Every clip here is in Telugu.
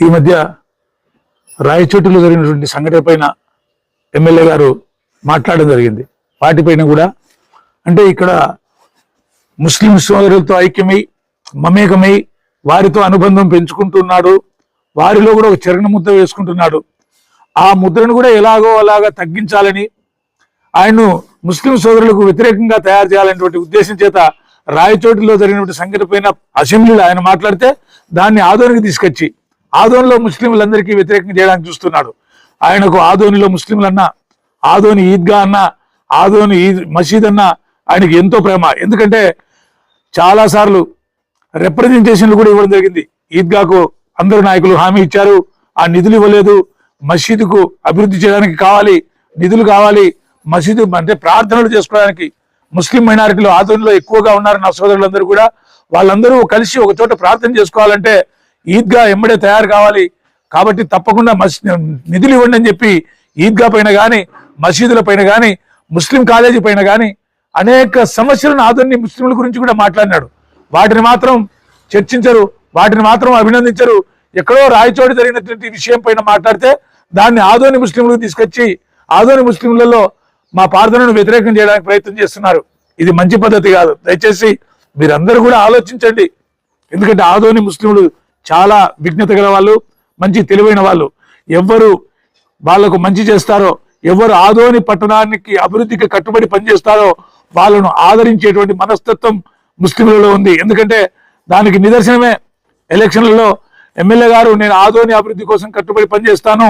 ఈ మధ్య రాయచోటిలో జరిగినటువంటి సంఘటన పైన ఎమ్మెల్యే గారు మాట్లాడడం జరిగింది. వాటిపైన కూడా అంటే ఇక్కడ ముస్లిం సోదరులతో ఐక్యమై మమేకమై వారితో అనుబంధం పెంచుకుంటున్నాడు. వారిలో కూడా ఒక చరణ ముద్ర వేసుకుంటున్నాడు. ఆ ముద్రను కూడా ఎలాగో అలాగా తగ్గించాలని ఆయన్ను ముస్లిం సోదరులకు వ్యతిరేకంగా తయారు చేయాలనేటువంటి ఉద్దేశం చేత రాయచోటిలో జరిగినటువంటి సంఘటన పైన అసెంబ్లీలో ఆయన మాట్లాడితే దాన్ని ఆదోనికి తీసుకొచ్చి ఆదోనిలో ముస్లింలందరికీ వ్యతిరేకం చేయడానికి చూస్తున్నాడు. ఆయనకు ఆదోనిలో ముస్లింలన్నా ఆదోని ఈద్గా అన్నా ఆదోని ఈద్ మసీద్ అన్నా ఆయనకి ఎంతో ప్రేమ. ఎందుకంటే చాలా సార్లు రిప్రజెంటేషన్లు కూడా ఇవ్వడం జరిగింది. ఈద్గాకు అందరు నాయకులు హామీ ఇచ్చారు. ఆ నిధులు ఇవ్వలేదు. మసీదుకు అభివృద్ధి చేయడానికి కావాలి. నిధులు కావాలి. మసీదు అంటే ప్రార్థనలు చేసుకోవడానికి ముస్లిం మైనారిటీలు ఆధ్వర్యంలో ఎక్కువగా ఉన్నారు నా సోదరులందరూ కూడా. వాళ్ళందరూ కలిసి ఒక చోట ప్రార్థన చేసుకోవాలంటే ఈద్గా ఎమ్మడే తయారు కావాలి. కాబట్టి తప్పకుండా మస్ నిధులు ఇవ్వండి అని చెప్పి ఈద్గా పైన కానీ మసీదుల పైన కానీ ముస్లిం కాలేజీ పైన కానీ అనేక సమస్యలను ఆదరణి ముస్లింల గురించి కూడా మాట్లాడినాడు. వాటిని మాత్రం చర్చించరు వాటిని మాత్రం అభినందించరు. ఎక్కడో రాయచోటి జరిగినటువంటి విషయం పైన మాట్లాడితే దాన్ని ఆదోని ముస్లింలకు తీసుకొచ్చి ఆదోని ముస్లింలలో మా ప్రార్థనను వ్యతిరేకం చేయడానికి ప్రయత్నం చేస్తున్నారు. ఇది మంచి పద్ధతి కాదు. దయచేసి మీరందరూ కూడా ఆలోచించండి. ఎందుకంటే ఆదోని ముస్లింలు చాలా విఘ్నత గల వాళ్ళు మంచి తెలివైన వాళ్ళు. ఎవ్వరు వాళ్ళకు మంచి చేస్తారో ఎవరు ఆదోని పట్టణానికి అభివృద్ధికి కట్టుబడి పనిచేస్తారో వాళ్ళను ఆదరించేటువంటి మనస్తత్వం ముస్లింలలో ఉంది. ఎందుకంటే దానికి నిదర్శనమే ఎలక్షన్లలో ఎమ్మెల్యే గారు నేను ఆదోని అభివృద్ధి కోసం కట్టుబడి పనిచేస్తాను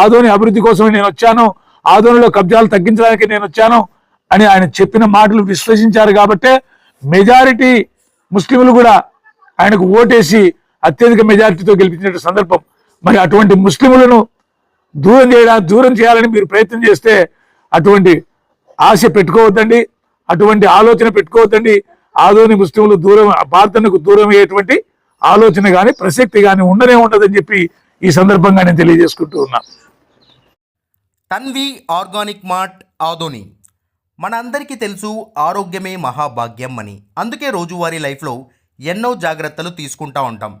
ఆదోని అభివృద్ధి కోసం నేను వచ్చాను ఆదోనిలో కబ్జాలు తగ్గించడానికి నేను వచ్చాను అని ఆయన చెప్పిన మాటలు విశ్లేషించారు. కాబట్టే మెజారిటీ ముస్లింలు కూడా ఆయనకు ఓటేసి అత్యధిక మెజారిటీతో గెలిపించిన సందర్భం. మరి అటువంటి ముస్లింలను దూరం చేయడానికి దూరం చేయాలని మీరు ప్రయత్నం చేస్తే అటువంటి ఆశ పెట్టుకోవద్దండి. అటువంటి ఆలోచన పెట్టుకోవద్దండి. ఆదోని ముస్లింలు దూరం ప్రార్థనకు దూరం అయ్యేటువంటి ఆలోచన కానీ ప్రసక్తి కానీ ఉండనే ఉండదని చెప్పి ఈ సందర్భంగా నేను తెలియజేసుకుంటూ ఉన్నా. Tanvi organic mart Adoni. మన అందరికీ తెలుసు ఆరోగ్యమే మహాభాగ్యం అని. అందుకే రోజువారీ లైఫ్లో ఎన్నో జాగ్రత్తలు తీసుకుంటా ఉంటాం.